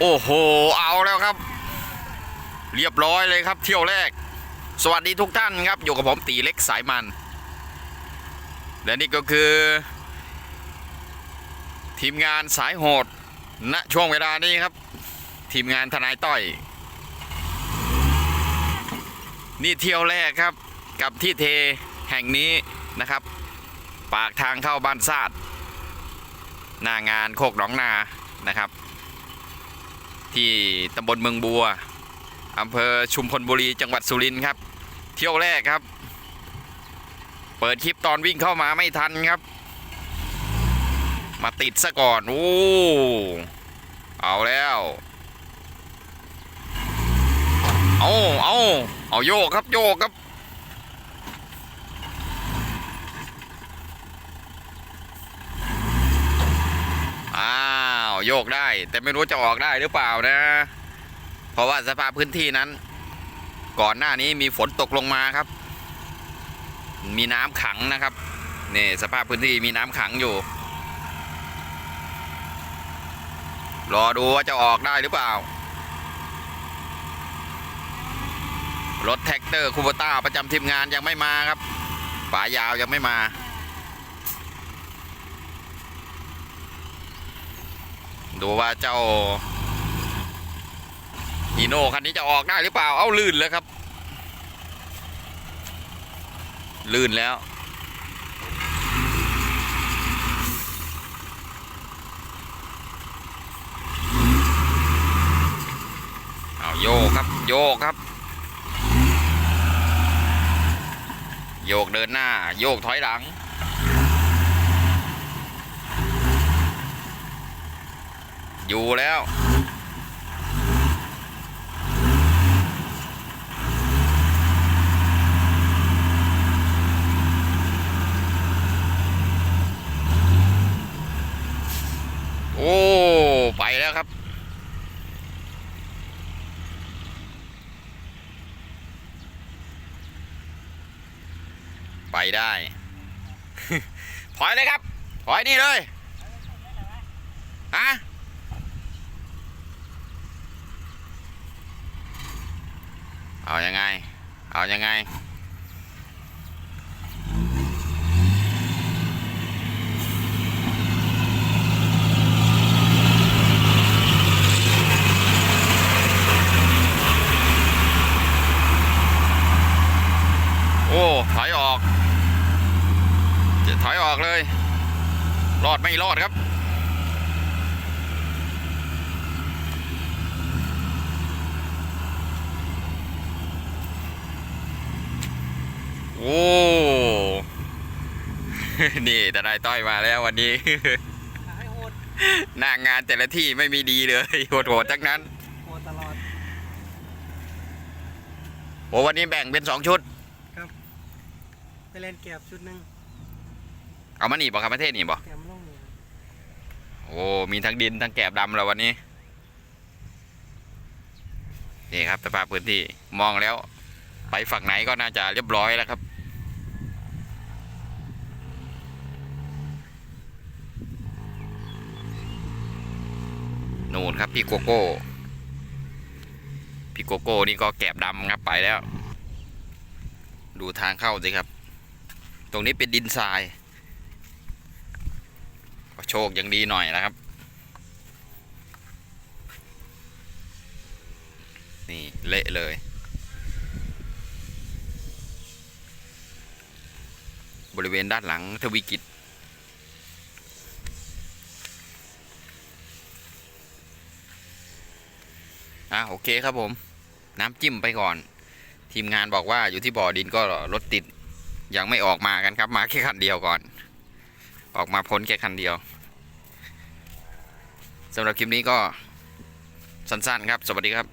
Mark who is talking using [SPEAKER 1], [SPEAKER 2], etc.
[SPEAKER 1] โอ้โห เอาแล้วครับ เรียบร้อยเลยครับเที่ยวแรก สวัสดีทุกท่านครับ อยู่กับผมตีเล็กสายมัน และนี่ก็คือ ทีมงานสายโหดณช่วงเวลานี้ครับ ทีมงานทนายต้อย นี่เที่ยวแรกครับกับที่เทแห่งนี้นะครับ ปากทางเข้าบ้านซาดหน้างานโคกหนองนานะครับ ที่ตำบลเมืองบัวอำเภอชุมพลบุรีจังหวัดสุรินทร์ครับ เที่ยวแรกครับ เปิดคลิปตอนวิ่งเข้ามาไม่ทันครับ มาติดซะก่อนโอ้เอาแล้วเอาเอาเอาโยกครับโยกครับ อ้าว โยกได้ แต่ไม่รู้จะออกได้หรือเปล่านะ เพราะว่าสภาพพื้นที่นั้น ก่อนหน้านี้มีฝนตกลงมาครับ มีน้ำขังนะครับนี่สภาพพื้นที่มีน้ำขังอยู่ รอดูว่าจะออกได้หรือเปล่า รถแท็กเตอร์คูโบต้าประจำทีมงานยังไม่มาครับป่ายาวยังไม่มา ดูว่าเจ้าฮีโน่คันนี้จะออกได้หรือเปล่า เอ้าลื่นแล้วครับ ลื่นแล้ว เอาโยกครับ โยกครับ โยกเดินหน้า โยกถอยหลัง อยู่แล้ว โอ้ ไปแล้วครับไปได้ถอยเลยครับถอยนี่เลย ฮะ เอายังไง เอายังไง โอ้ถอยออก จะถอยออกเลย รอดไม่รอดครับ โอ้นี่ทนายต้อยมาแล้ววันนี้
[SPEAKER 2] ขายโหด
[SPEAKER 1] หน้างานแต่ละที่ไม่มีดีเลยโหดๆทั้งนั้น
[SPEAKER 2] โหดตลอด
[SPEAKER 1] โอ้วันนี้แบ่งเป็นสองชุด
[SPEAKER 2] ไปเล่นเก็บชุดหนึ่ง
[SPEAKER 1] เอามาหนีบอกครับประเทศหนีบอก
[SPEAKER 2] แกมลงนี่
[SPEAKER 1] โอ้มีทั้งดินทั้งแกบดำแล้ววันนี้นี่ครับสภาพพื้นที่มองแล้ว ไปฝั่งไหนก็น่าจะเรียบร้อยแล้วครับ นู่นครับพี่โกโก้ พี่โกโก้นี่ก็แกบดำครับไปแล้ว ดูทางเข้าสิครับ ตรงนี้เป็นดินทรายก็โชคยังดีหน่อยนะครับ นี่เละเลย บริเวณด้านหลังทวีกิจ อะโอเคครับผม น้ำจิ้มไปก่อน ทีมงานบอกว่าอยู่ที่บ่อดินก็รถติดยังไม่ออกมากันครับ มาแค่คันเดียวก่อน ออกมาพ้นแค่คันเดียวสำหรับคลิปนี้ก็สั้นๆครับ สวัสดีครับ